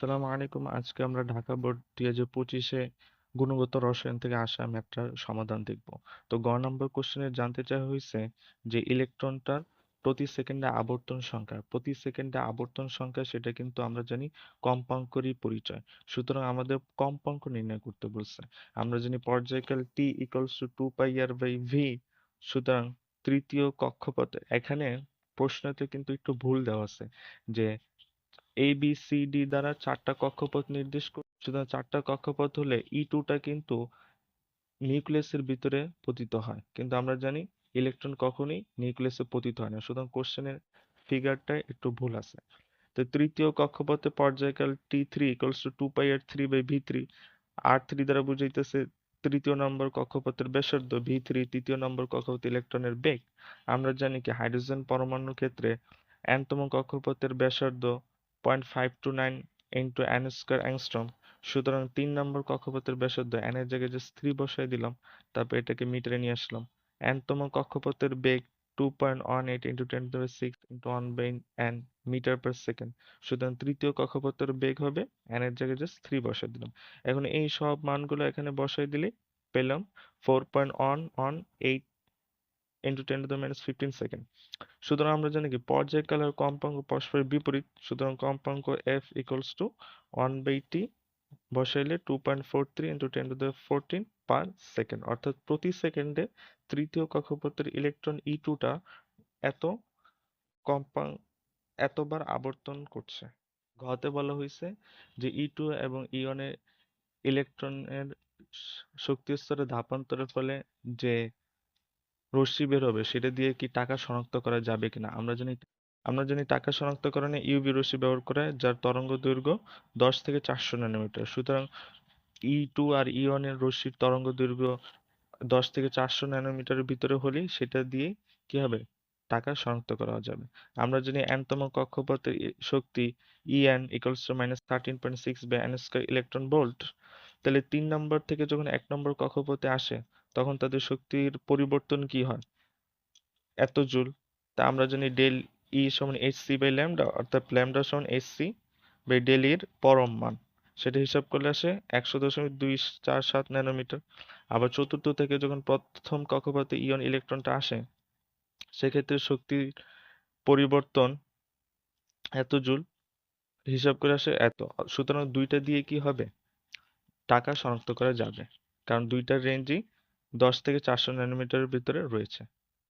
আসসালামু আলাইকুম। আজকে আমরা ঢাকা বোর্ড দুই হাজার পঁচিশে গুণগত রসায়ন থেকে আসা ম্যাথটার সমাধান দেখব। তো গ নম্বর কোশ্চেনে জানতে চাওয়া হয়েছে যে ইলেকট্রনটার প্রতি সেকেন্ডে আবর্তন সংখ্যা। প্রতি সেকেন্ডে আবর্তন সংখ্যা সেটা কিন্তু আমরা জানি কম্পাঙ্করই পরিচয়। সুতরাং আমাদের কম্পাঙ্ক নির্ণয় করতে বলছে। আমরা জানি পর্যায়কাল T equals to two pi r by v সুতরাং তৃতীয় কক্ষপথে। এখানে প্রশ্নতে কিন্তু একটু ভুল দেওয়া আছে যে এ বি সি ডি দ্বারা চারটা কক্ষপথ নির্দেশ করে সুতরাং চারটা কক্ষপথ হলে ই টুটা কিন্তু নিউক্লিয়াসের ভিতরে পতিত হয়। কিন্তু আমরা জানি ইলেকট্রন কখনোই নিউক্লিয়াসে পতিত হয় না। সুতরাং কোশ্চেনের ফিগারটায় একটু ভুল আছে। তো তৃতীয় কক্ষপথে পর্যায়কাল T three equals to two pi r three by v three r three দ্বারা বুঝাইতেছে তৃতীয় নম্বর কক্ষপথের ব্যাসার্ধ ভি থ্রি তৃতীয় নম্বর কক্ষপথ ইলেকট্রনের বেগ। আমরা জানি কি, হাইড্রোজেন পরমাণুর ক্ষেত্রে এনতম কক্ষপথের ব্যাসার্ধ point five two nine into n square angstrom সুতরাং তিন নম্বর কক্ষপথের ব্যাসার্ধ এন এর জায়গায় যে স্ত্রী বসাই দিলাম, তারপর এটাকে মিটারে নিয়ে আসলাম। এনতম কক্ষপথের বেগ two point one eight into ten to six into one by n metre per second সুতরাং তৃতীয় কক্ষপথের বেগ হবে এন এর জায়গায় জাস্ট থ্রি বসাই দিলাম। এখন এই সব মানগুলো এখানে বসাই দিলে পেলাম four point one one eight into ten to the minus fifteen second সুতরাং আমরা জানি কি পর্যায়কাল আর কম্পাঙ্ক পরস্পরের বিপরীত, সুতরাং কম্পাঙ্ক F equals to one by T বসাইলে two point four three into ten to the fourteen per second অর্থাৎ প্রতি সেকেন্ডে তৃতীয় কক্ষপথের ইলেকট্রন ই টুটা এত কম্পাঙ্ক এতবার আবর্তন করছে। ঘতে বলা হয়েছে যে ই টু এবং ইয়নের ইলেকট্রনের শক্তি স্তরে ধাপান্তরের ফলে যে রশ্মি বের হবে, সেটা দিয়ে কি টাকা শনাক্ত করা যাবে কিনা? আমরা জানি আমরা জানি টাকা শনাক্তকরণে ইউভি রশ্মি ব্যবহার করে, যার তরঙ্গ দৈর্ঘ্য দশ থেকে চারশো ন্যানোমিটার সুতরাং ই টু আর ই ওয়ানের রশ্মির তরঙ্গ দৈর্ঘ্য দশ থেকে চারশো ন্যানোমিটারের ভিতরে হলেই সেটা দিয়ে কি হবে? টাকা শনাক্ত করা যাবে। আমরা জানি এনতম কক্ষপথের শক্তি E n equals to minus thirteen point six by n square electron volt তাহলে তিন নম্বর থেকে যখন এক নম্বর কক্ষপথে আসে তখন তাদের শক্তির পরিবর্তন কি হয়? এত জুল। তা আমরা জানি ডেল ই সমান এইচ সি বাই ল্যামডা অর্থাৎ ল্যামডা সমান এইচ সি বাই ডেল ইর পরম মান। সেটা হিসাব করলে আসে একশো দশমিক দুই চার সাত ন্যানোমিটার। আবার চতুর্থ থেকে যখন প্রথম কক্ষপথে ইয়ন ইলেকট্রনটা আসে, সেক্ষেত্রে শক্তির পরিবর্তন এত জুল, হিসাব করে আসে এত। সুতরাং দুইটা দিয়ে কি হবে? টাকা শনাক্ত করা যাবে। কারণ দুইটার রেঞ্জই দশ থেকে চারশো ন্যানোমিটারের ভিতরে রয়েছে।